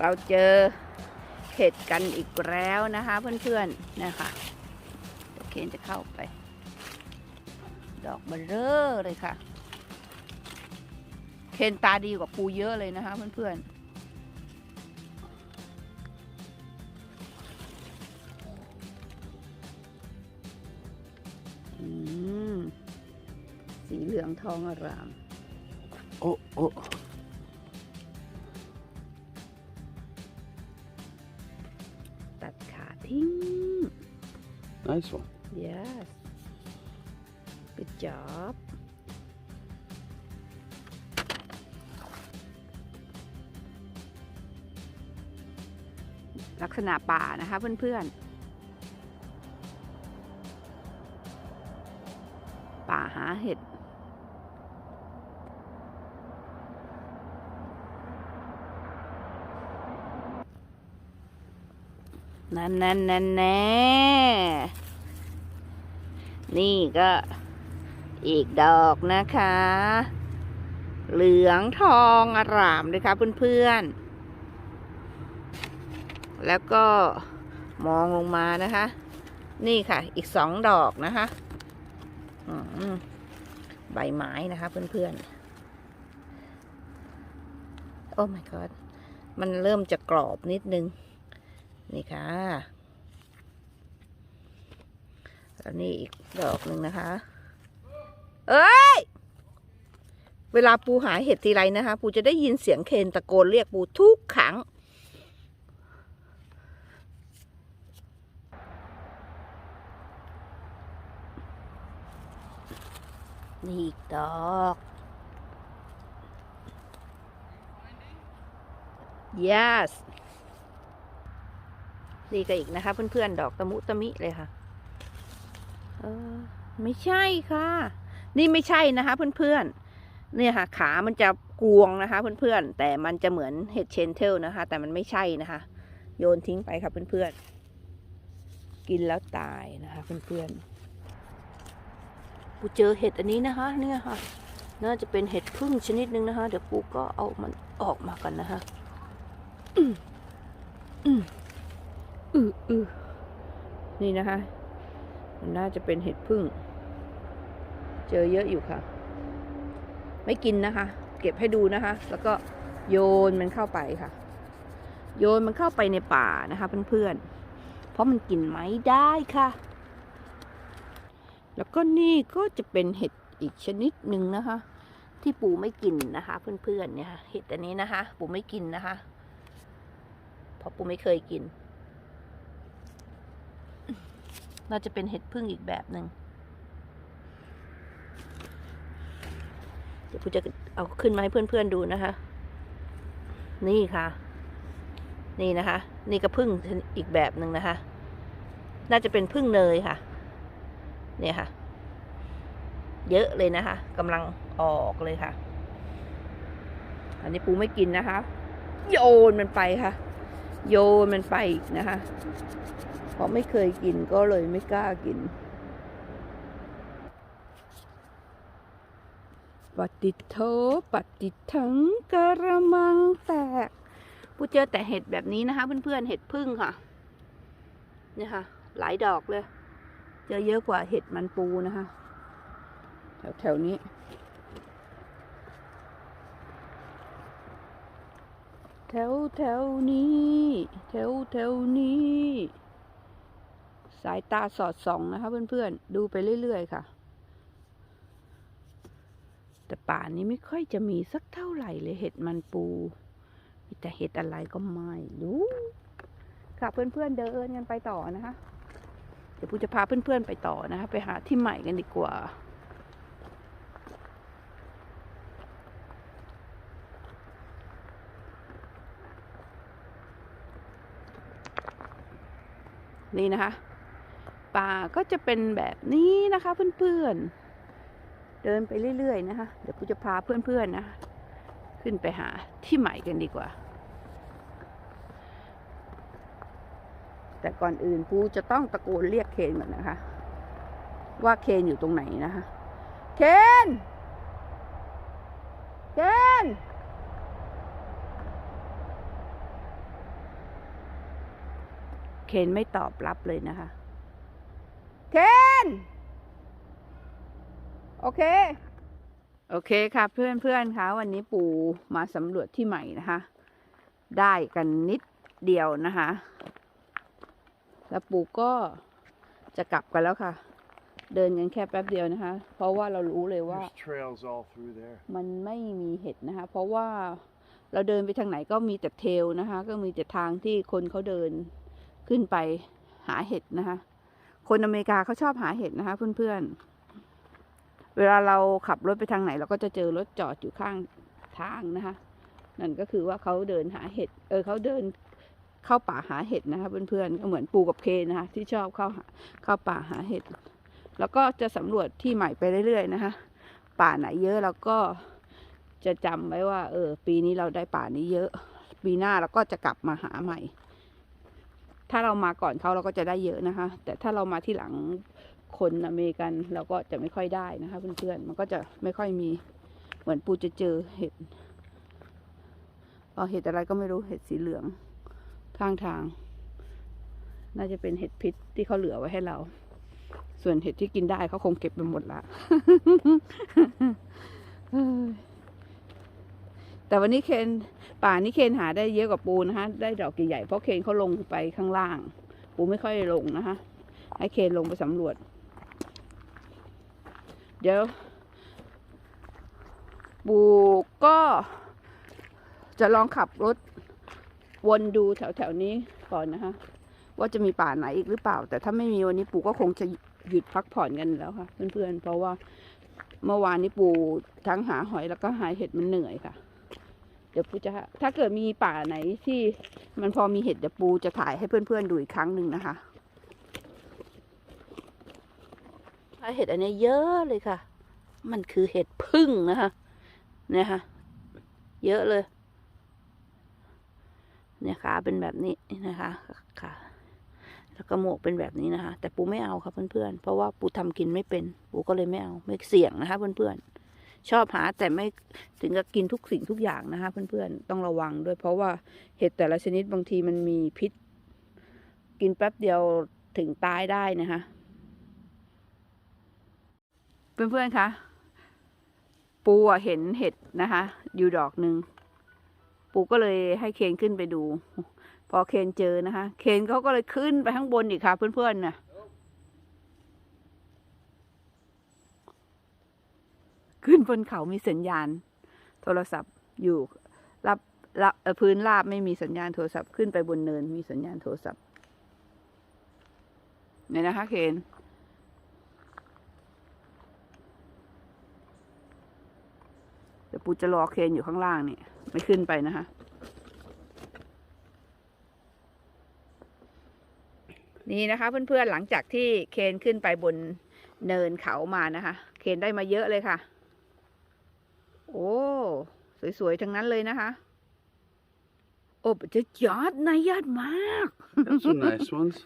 เราเจอเห็ดกันอีกแล้วนะคะ เพื่อนๆนะคะเดี๋ยวเคนจะเข้าไป ดอกเบลเลอร์เลยค่ะ เคนตาดีกว่าปูเยอะเลยนะคะ เพื่อนๆอืมสีเหลืองทองอร่าม โอ้โอ้ Nice one. yes good job ลักษณะป่านะคะเพื่อนๆ ป่าหาเห็ด นั่นนั่นนั่นแน่นี่ก็อีกดอกนะคะ เหลืองทองอร่ามเลยค่ะเพื่อนๆ แล้วก็มองลงมานะคะ นี่ค่ะ อีกสองดอกนะคะใบไม้นะคะเพื่อนๆ โอ้ my god มันเริ่มจะกรอบนิดนึง นี่ค่ะแล้วนี่อีกดอกหนึ่งนะคะ เอ้ย เวลาปูหาเห็ดทีไรนะคะ ปูจะได้ยินเสียงเคนตะโกนเรียกปูทุกครั้งนี่อีกดอก yes นี่ก็อีกนะคะ เพื่อนๆ ดอกตะมุตะมิเลยค่ะเออไม่ใช่ค่ะ นี่ไม่ใช่นะคะ เพื่อนๆ เนี่ยค่ะ ขามันจะกวงนะคะ เพื่อนๆ แต่มันจะเหมือนเห็ดเชนเทลนะคะ แต่มันไม่ใช่นะคะ โยนทิ้งไปค่ะเพื่อนๆ กินแล้วตายนะคะ เพื่อนๆ ปูเจอเห็ดอันนี้นะคะ เนี่ยค่ะ น่าจะเป็นเห็ดพึ่งชนิดหนึ่งนะคะ เดี๋ยวปูก็เอามันออกมากันนะคะ อืมอืม อืออือนี่นะคะ มันน่าจะเป็นเห็ดพึ่ง เจอเยอะอยู่ค่ะ ไม่กินนะคะ เก็บให้ดูนะคะ แล้วก็โยนมันเข้าไปค่ะ โยนมันเข้าไปในป่านะคะเพื่อนๆ เพราะมันกินไม่ได้ค่ะ แล้วก็นี่ก็จะเป็นเห็ดอีกชนิดหนึ่งนะคะ ที่ปู่ไม่กินนะคะ เพื่อนๆเนี่ยเห็ดอันนี้นะคะ ปู่ไม่กินนะคะ เพราะปู่ไม่เคยกิน น่าจะเป็นเห็ดพึ่งอีกแบบหนึ่งเดี๋ยวปูจะเอาขึ้นมาให้เพื่อนๆดูนะคะ นี่ค่ะ นี่นะคะ นี่ก็พึ่งอีกแบบหนึ่งนะคะ น่าจะเป็นพึ่งเนยค่ะ เนี่ยค่ะ เยอะเลยนะคะกำลังออกเลยค่ะ อันนี้ปูไม่กินนะคะ โยนมันไปค่ะ โยนมันไปอีกนะคะเพราะไม่เคยกินก็เลยไม่กล้ากินปฏิโทปฏิทังกระมังแตกปูเจอแต่เห็ดแบบนี้นะคะ เพื่อนๆเห็ดพึ่งค่ะเนี่ยค่ะ หลายดอกเลย เจอเยอะกว่าเห็ดมันปูนะคะ แถวๆนี้ แถ วแถวนี้ แถวแถวนี้ สายตาสอดส่องนะคะเพื่อนๆ ดูไปเรื่อยๆค่ะ แต่ป่านี้ไม่ค่อยจะมีสักเท่าไหร่เลยเห็ดมันปู มีแต่เห็ดอะไรก็ไม่รู้ค่ะเพื่อนๆเดินกันไปต่อนะคะ เดี๋ยวปูจะพาเพื่อนๆไปต่อนะคะ ไปหาที่ใหม่กันดีกว่า นี่นะคะป่าก็จะเป็นแบบนี้นะคะเพื่อนๆ เดินไปเรื่อยๆนะคะเดี๋ยวปูจะพาเพื่อนๆนะ ขึ้นไปหาที่ใหม่กันดีกว่า แต่ก่อนอื่นปูจะต้องตะโกนเรียกเคนก่อนนะคะ ว่าเคนอยู่ตรงไหนนะคะ เคน เคน เคนไม่ตอบรับเลยนะคะ เคน โอเค โอเคค่ะเพื่อนเพื่อนๆคะวันนี้ปู่มาสำรวจที่ใหม่นะคะ ได้กันนิดเดียวนะคะ แล้วปู่ก็จะกลับกันแล้วค่ะ เดินกันแค่แป๊บเดียวนะคะ เพราะว่าเรารู้เลยว่า There's trails all through there. มันไม่มีเห็ดนะคะ เพราะว่าเราเดินไปทางไหนก็มีแต่เทรลนะคะ ก็มีแต่ทางที่คนเขาเดิน ขึ้นไปหาเห็ดนะคะ คนอเมริกาเขาชอบหาเห็ดนะคะ เพื่อนๆ เวลาเราขับรถไปทางไหน เราก็จะเจอรถจอดอยู่ข้างทางนะคะ นั่นก็คือว่าเขาเดินหาเห็ด เออเขาเดินเข้าป่าหาเห็ดนะคะ เพื่อนๆก็เหมือนปูกับเคนนะคะ ที่ชอบเข้าหาเข้าป่าหาเห็ด แล้วก็จะสำรวจที่ใหม่ไปเรื่อยๆนะคะ ป่าไหนเยอะเราก็จะจำไว้ว่า เออ ปีนี้เราได้ป่านี้เยอะ ปีหน้าเราก็จะกลับมาหาใหม่ ถ้าเรามาก่อนเขาเราก็จะได้เยอะนะคะ แต่ถ้าเรามาที่หลังคนอเมริกันเราก็จะไม่ค่อยได้นะคะเพื่อนๆมันก็จะไม่ค่อยมีเหมือนปูจะเจอเห็ดเออเห็ดอะไรก็ไม่รู้เห็ดสีเหลืองข้างทาง น่าจะเป็นเห็ดพิษที่เขาเหลือไว้ให้เรา ส่วนเห็ดที่กินได้เขาคงเก็บไปหมดละ แต่วันนี้เคนป่านี้เคนหาได้เยอะกว่าปูนะคะ ได้ดอกใหญ่ๆเพราะเคนเขาลงไปข้างล่าง ปูไม่ค่อยลงนะคะ ให้เคนลงไปสำรวจ เดี๋ยว ปูก็จะลองขับรถวนดูแถวๆนี้ก่อนนะคะ ว่าจะมีป่าไหนอีกหรือเปล่า แต่ถ้าไม่มีวันนี้ปูก็คงจะหยุดพักผ่อนกันแล้วค่ะ เพื่อนๆ เพราะว่าเมื่อวานนี้ปูทั้งหาหอยแล้วก็หาเห็ดมันเหนื่อยค่ะ ดี๋ยวปูจะถ้าเกิดมีป่าไหนที่มันพอมีเห็ดเดี๋ยวปูจะถ่ายให้เพื่อนๆดูอีกครั้งหนึ่งนะคะเห็ดอันนี้เยอะเลยค่ะ มันคือเห็ดพึ่งนะคะเนี่ยค่ะ เยอะเลย เนี่ยขาเป็นแบบนี้นะคะค่ะแล้วก็หมวกเป็นแบบนี้นะคะ แต่ปูไม่เอาค่ะเพื่อนๆ เพราะว่าปูทำกินไม่เป็น ปูก็เลยไม่เอา ไม่เสี่ยงนะคะเพื่อนๆ ชอบหาแต่ไม่ถึงกับกินทุกสิ่งทุกอย่างนะคะ เพื่อนๆต้องระวังด้วยเพราะว่าเห็ดแต่ละชนิดบางทีมันมีพิษ กินแป๊บเดียวถึงตายได้นะคะ เพื่อนๆคะปูเห็นเห็ดนะคะ อยู่ดอกหนึ่งปูก็เลยให้เคนขึ้นไปดู พอเคนเจอนะคะ เคนเขาก็เลยขึ้นไปข้างบนอีกค่ะ เพื่อนๆน่ะ ขึ้นบนเขามีสัญญาณ โทรศัพท์อยู่รับรับพื้นราบไม่มีสัญญาณโทรศัพท์ขึ้นไปบนเนินมีสัญญาณโทรศัพท์เนี่ยนะคะเคนเดี๋ยวปูจะรอเคนอยู่ข้างล่างเนี่ยไม่ขึ้นไปนะคะนี่นะคะเพื่อนๆหลังจากที่เคนขึ้นไปบนเนินเขามานะคะ เคนได้มาเยอะเลยค่ะ โอ้ สวย ๆ ทั้งนั้นเลยนะคะโอ้จะยอดนายยอดมาก There's some nice ones.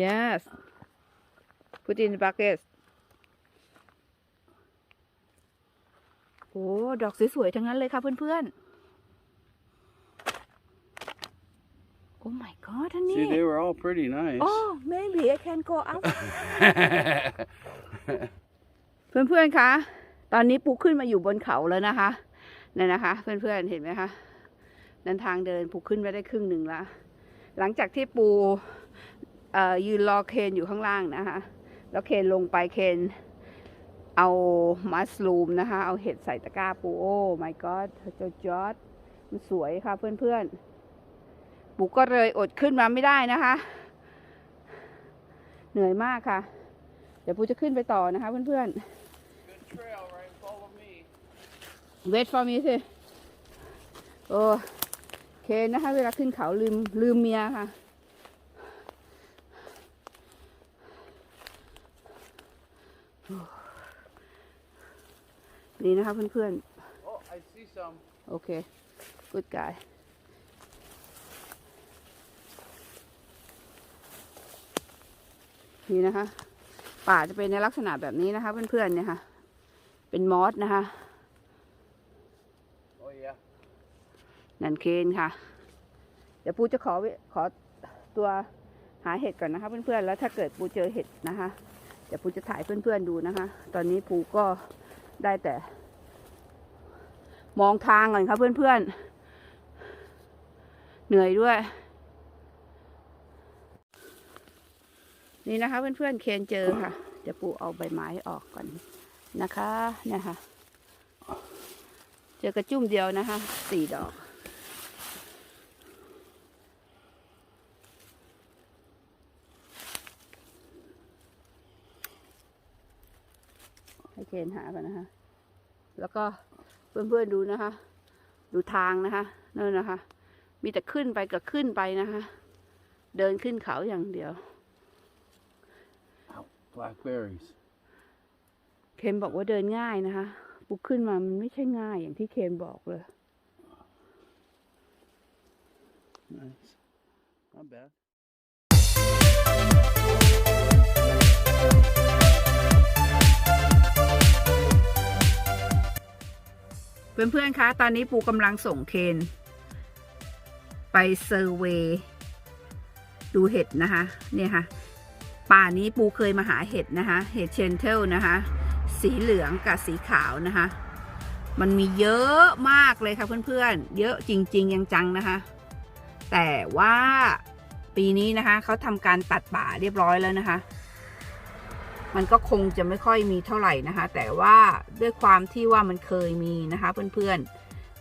yes put in the bucket โอ้ดอกสวย ๆ ทั้งนั้นเลยค่ะ เพื่อน ๆ โอ้ my god ท่าน See, นี่ they were all pretty nice. Oh maybe I can go up เพื่อน ๆ คะ ตอนนี้ปูขึ้นมาอยู่บนเขาแล้วนะคะนั่นนะคะ เพื่อนๆเห็นไหมคะนันทางเดินปูขึ้นไปได้ครึ่งหนึ่งละหลังจากที่ปูยืนรอเคนอยู่ข้างล่างนะคะ แล้วเคนลงไปเคนเอามัสลูมนะคะ เอาเห็ดใส่ตะกร้าปูโอ้ my god เจ้าจอร์ดมันสวยค่ะเพื่อนๆ ปูก็เลยอดขึ้นมาไม่ได้นะคะ เหนื่อยมากค่ะ เดี๋ยวปูจะขึ้นไปต่อนะคะเพื่อนๆ Good trail, right? Follow me. Wait for me สิโอ้เคนนะคะ เวลาขึ้นเขาลืมลืมเมียค่ะ นี่นะคะเพื่อน Oh, I see some. ๆโอเค good guy นี่นะคะ ป่าจะเป็นในลักษณะแบบนี้นะคะ เพื่อนๆเนี่ยค่ะ เป็นมอสนะคะ นันเคนค่ะ เดี๋ยวปูจะขอขอตัวหาเห็ดก่อนนะคะ เพื่อนๆ แล้วถ้าเกิดปูเจอเห็ดนะคะ เดี๋ยวปูจะถ่ายเพื่อนๆดูนะคะ ตอนนี้ปูก็ได้แต่ มองทางก่อนครับเพื่อนๆ เหนื่อยด้วย นี่นะคะเพื่อนๆ เคนเจอค่ะ เดี๋ยวปูเอาใบไม้ออกก่อนนะคะเนี่ยค่ะ เจอกระจุ่มเดียวนะคะ สี่ดอก ให้เคนหาก่อนนะคะ แล้วก็เพื่อนๆดูนะคะ ดูทางนะคะนั่นนะคะ มีแต่ขึ้นไปกับขึ้นไปนะคะ เดินขึ้นเขาอย่างเดียว Blackberries. เคนบอกว่าเดินง่ายนะคะปุกขึ้นมามันไม่ใช่ง่ายอย่างที่เคนบอกเลย Nice. Not bad. เพื่อนๆคะ ตอนนี้ปูกำลังส่งเคน ไปเซอร์เวย์ดูเห็ดนะคะ เนี่ยค่ะ ป่านี้ปูเคยมาหาเห็ดนะคะ เห็ดเชนเทลนะคะ สีเหลืองกับสีขาวนะคะ มันมีเยอะมากเลยค่ะเพื่อนๆ เยอะจริงๆยังจังนะคะ แต่ว่าปีนี้นะคะเขาทำการตัดป่าเรียบร้อยแล้วนะคะ มันก็คงจะไม่ค่อยมีเท่าไหร่นะคะ แต่ว่าด้วยความที่ว่ามันเคยมีนะคะ เพื่อน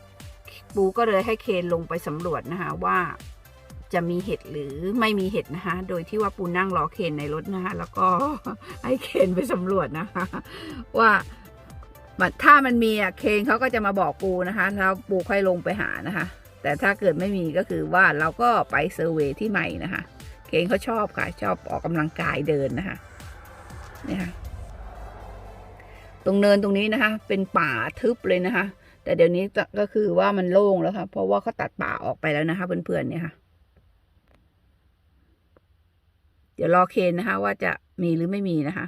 ๆ ปูก็เลยให้เคนลงไปสำรวจนะคะว่าจะมีเห็ดหรือไม่มีเห็ดนะคะ โดยที่ว่าปูนั่งรอเคนในรถนะคะ แล้วก็ให้เคนไปสำรวจนะคะ ว่าถ้ามันมีอะเคนเขาก็จะมาบอกปูนะคะแล้วปูค่อยลงไปหานะคะ แต่ถ้าเกิดไม่มีก็คือว่าเราก็ไปเซอร์เวยที่ใหม่นะคะ เคนเขาชอบค่ะชอบออกกำลังกายเดินนะคะ นี่ยค่ะตรงเนินตรงนี้นะคะ เป็นป่าทึบเลยนะคะ แต่เดี๋ยวนี้ก็คือว่ามันโล่งแล้วค่ะ เพราะว่าเขาตัดป่าออกไปแล้วนะคะ เพื่อนๆเนี่ยค่ะ เดี๋ยวรอเคนนะคะ ว่าจะมีหรือไม่มีนะคะ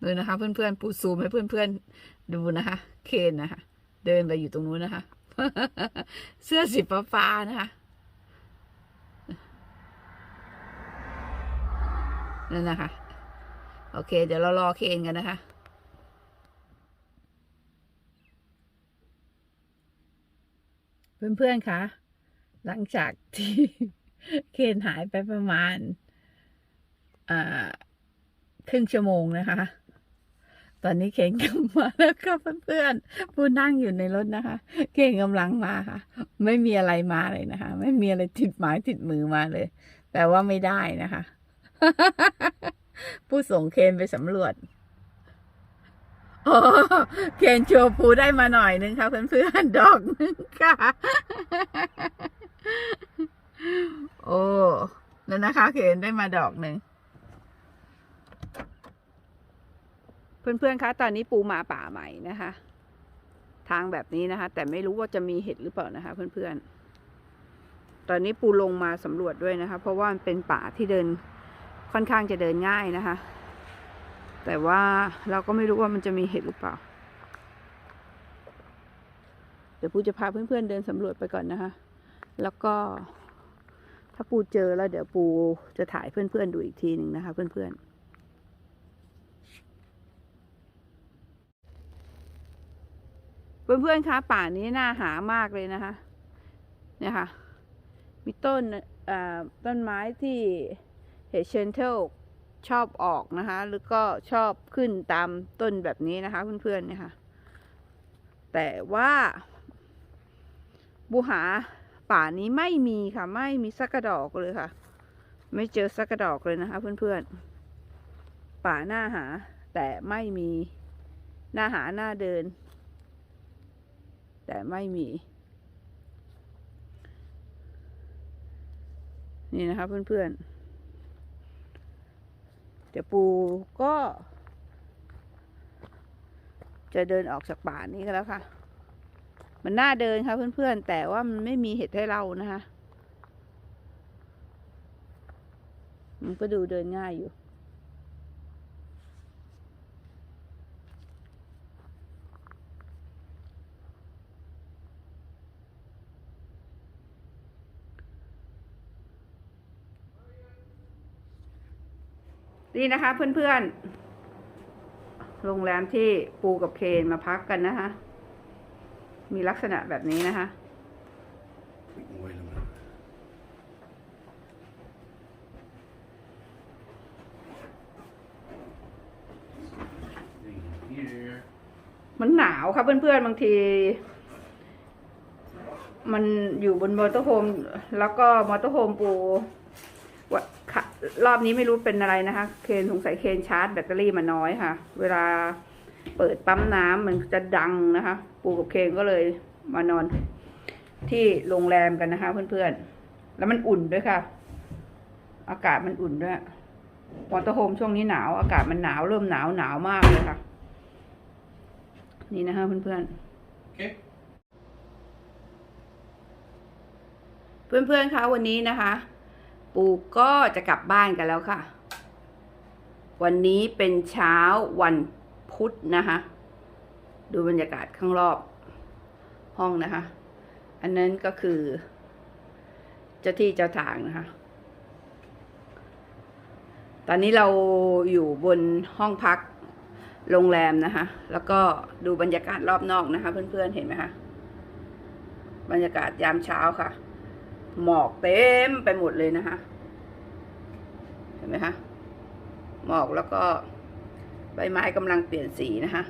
เลยนะคะ เพื่อนๆปูซูมให้เพื่อนๆดูนะคะ เคนนะคะ เดินไปอยู่ตรงนู้นนะคะ เสื้อสีฟ้าๆนะคะ นั่นนะคะ โอเค เดี๋ยวเรารอเคนกันนะคะเพื่อนๆคะหลังจากที่เคนหายไปประมาณครึ่งชั่วโมงนะคะ ตอนนี้เคนกลับมาแล้วค่ะเพื่อนๆผู้นั่งอยู่ในรถนะคะเคนกำลังมาค่ะ ไม่มีอะไรมาเลยนะคะ ไม่มีอะไรติดหมายติดมือมาเลยแปลว่าไม่ได้นะคะ ผู้ส่งเคนไปสำรวจโอ้เคนโชว์ปูได้มาหน่อยนึงค่ะเพื่อนๆดอกนึงค่ะ โอ้นั่นนะคะ เคนได้มาดอกหนึ่งเพื่อนๆคะตอนนี้ปูมาป่าใหม่นะคะ ทางแบบนี้นะคะ แต่ไม่รู้ว่าจะมีเห็ดหรือเปล่านะคะ เพื่อนๆตอนนี้ปูลงมาสำรวจด้วยนะคะ เพราะว่ามันเป็นป่าที่เดิน ค่อนข้างจะเดินง่ายนะคะ แต่ว่าเราก็ไม่รู้ว่ามันจะมีเห็ดหรือเปล่า เดี๋ยวปูจะพาเพื่อนๆเดินสำรวจไปก่อนนะคะ แล้วก็ถ้าปูเจอแล้วเดี๋ยวปูจะถ่ายเพื่อนๆดูอีกทีหนึ่งนะคะ เพื่อนๆเพื่อนๆ คะป่านี้น่าหามากเลยนะคะ เนี่ยค่ะ มีต้นต้นไม้ที่ เห็ดเชนเทลชอบออกนะคะหรือก็ชอบขึ้นตามต้นแบบนี้นะคะ เพื่อนๆเนี่ยค่ะ แต่ว่าบูหาป่านี้ไม่มีค่ะ ไม่มีสักกระดอกเลยค่ะ ไม่เจอสักกระดอกเลยนะคะ เพื่อนๆ ป่าหน้าหา แต่ไม่มีหน้าหาหน้าเดิน แต่ไม่มี นี่นะคะเพื่อนๆ เดี๋ยวปูก็ จะเดินออกจากป่านี้ก็แล้วค่ะ มันน่าเดินค่ะเพื่อนๆ แต่ว่ามันไม่มีเห็ดให้เรานะคะ มันก็ดูเดินง่ายอยู่ นี่นะคะเพื่อนๆ โรงแรมที่ปูกับเคนมาพักกันนะคะ มีลักษณะแบบนี้นะคะ Wait a minute. Here. มันหนาวครับเพื่อนๆ บางที มันอยู่บนมอเตอร์โฮมแล้วก็มอเตอร์โฮมปู วะค่ะรอบนี้ไม่รู้เป็นอะไรนะคะ เคนสงสัยเคนชาร์จแบตเตอรี่มาน้อยค่ะ เวลาเปิดปั๊มน้ำมันจะดังนะคะ ปูกับเคนก็เลยมานอน ที่โรงแรมกันนะคะ เพื่อนๆ แล้วมันอุ่นด้วยค่ะ อากาศมันอุ่นด้วยมอเตอร์โฮมช่วงนี้หนาว อากาศมันหนาวเริ่มหนาวหนาวมากเลยค่ะ นี่นะคะเพื่อนๆ Okay. เพื่อนๆคะวันนี้นะคะ ปู่ก็จะกลับบ้านกันแล้วค่ะ วันนี้เป็นเช้าวันพุธนะคะ ดูบรรยากาศข้างรอบห้องนะคะ อันนั้นก็คือ เจ้าที่เจ้าทางนะคะ ตอนนี้เราอยู่บนห้องพักโรงแรมนะคะ แล้วก็ดูบรรยากาศรอบนอกนะคะ เพื่อนๆเห็นไหมคะ บรรยากาศยามเช้าค่ะ หมอกเต็มไปหมดเลยนะคะเห็นไหมคะหมอกแล้วก็ใบไม้กำลังเปลี่ยนสีนะคะ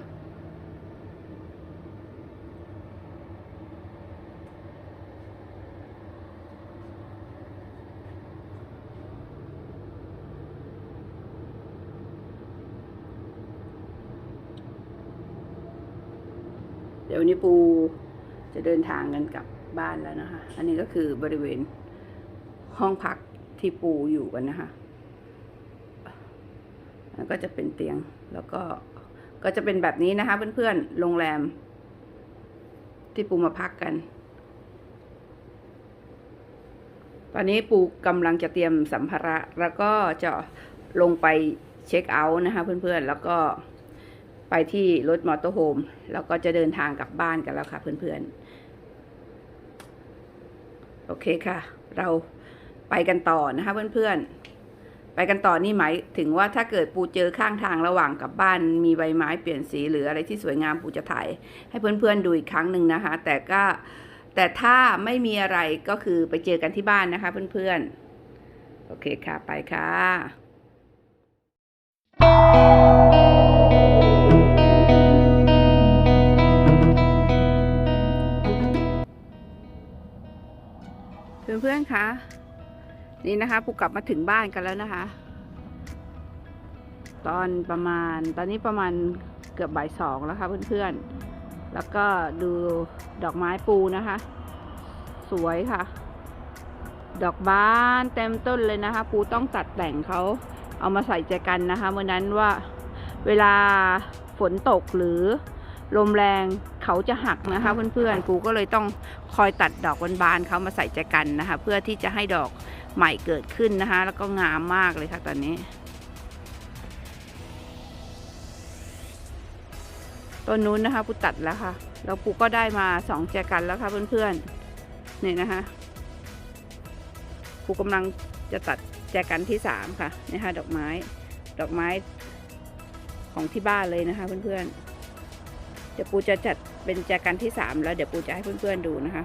เดี๋ยววันนี้ปูจะเดินทางกันกลับ บ้านแล้วนะคะ อันนี้ก็คือบริเวณห้องพักที่ปูอยู่กันนะคะแล้วก็จะเป็นเตียงแล้วก็ก็จะเป็นแบบนี้นะคะเพื่อนๆ โรงแรม ที่ปูมาพักกัน ตอนนี้ปูกำลังจะเตรียมสัมภาระแล้วก็จะลงไปเช็คเอาท์นะคะเพื่อนๆ แล้วก็ไปที่รถมอเตอร์โฮมแล้วก็จะเดินทางกลับบ้านกันแล้วค่ะเพื่อนๆ อเคค่ะ เราไปกันต่อนะคะเพื่อนๆ ไปกันต่อนี่หมายถึงว่าถ้าเกิดปูเจอข้างทางระหว่างกลับบ้านมีใบไม้เปลี่ยนสีหรืออะไรที่สวยงามปูจะถ่าย ให้เพื่อนๆดูอีกครั้งหนึ่งนะคะ แต่ก็แต่ถ้าไม่มีอะไรก็คือไปเจอกันที่บ้านนะคะเพื่อนๆ โอเคค่ะไปค่ะ เพื่อนๆคะนี่นะคะปูกลับมาถึงบ้านกันแล้วนะคะ ตอนประมาณตอนนี้ประมาณเกือบบ่ายสองแล้วค่ะเพื่อนๆ แล้วก็ดูดอกไม้ปูนะคะ สวยค่ะ ดอกบานเต็มต้นเลยนะคะ ปูต้องตัดแต่งเขาเอามาใส่ใจกันนะคะเมื่อนั้นว่าเวลาฝนตกหรือลมแรง เขาจะหักนะคะเพื่อนๆปูก็เลยต้องคอยตัดดอกบานๆเขามาใส่ใจกันนะคะ เพื่อที่จะให้ดอกใหม่เกิดขึ้นนะคะ แล้วก็งามมากเลยค่ะตอนนี้ ต้นนู้นนะคะปูตัดแล้วค่ะแล้วปูก็ได้มาสองแจกันแล้วค่ะเพื่อนๆนี่นะคะปูกำลังจะตัดแจกันที่สามค่ะนี่ค่ะดอกไม้ ดอกไม้ของที่บ้านเลยนะคะเพื่อนๆเดี๋ยวปูจะจัด เป็นจากันที่สามแล้วเดี๋ยวปูจะให้เพื่อนๆดูนะคะ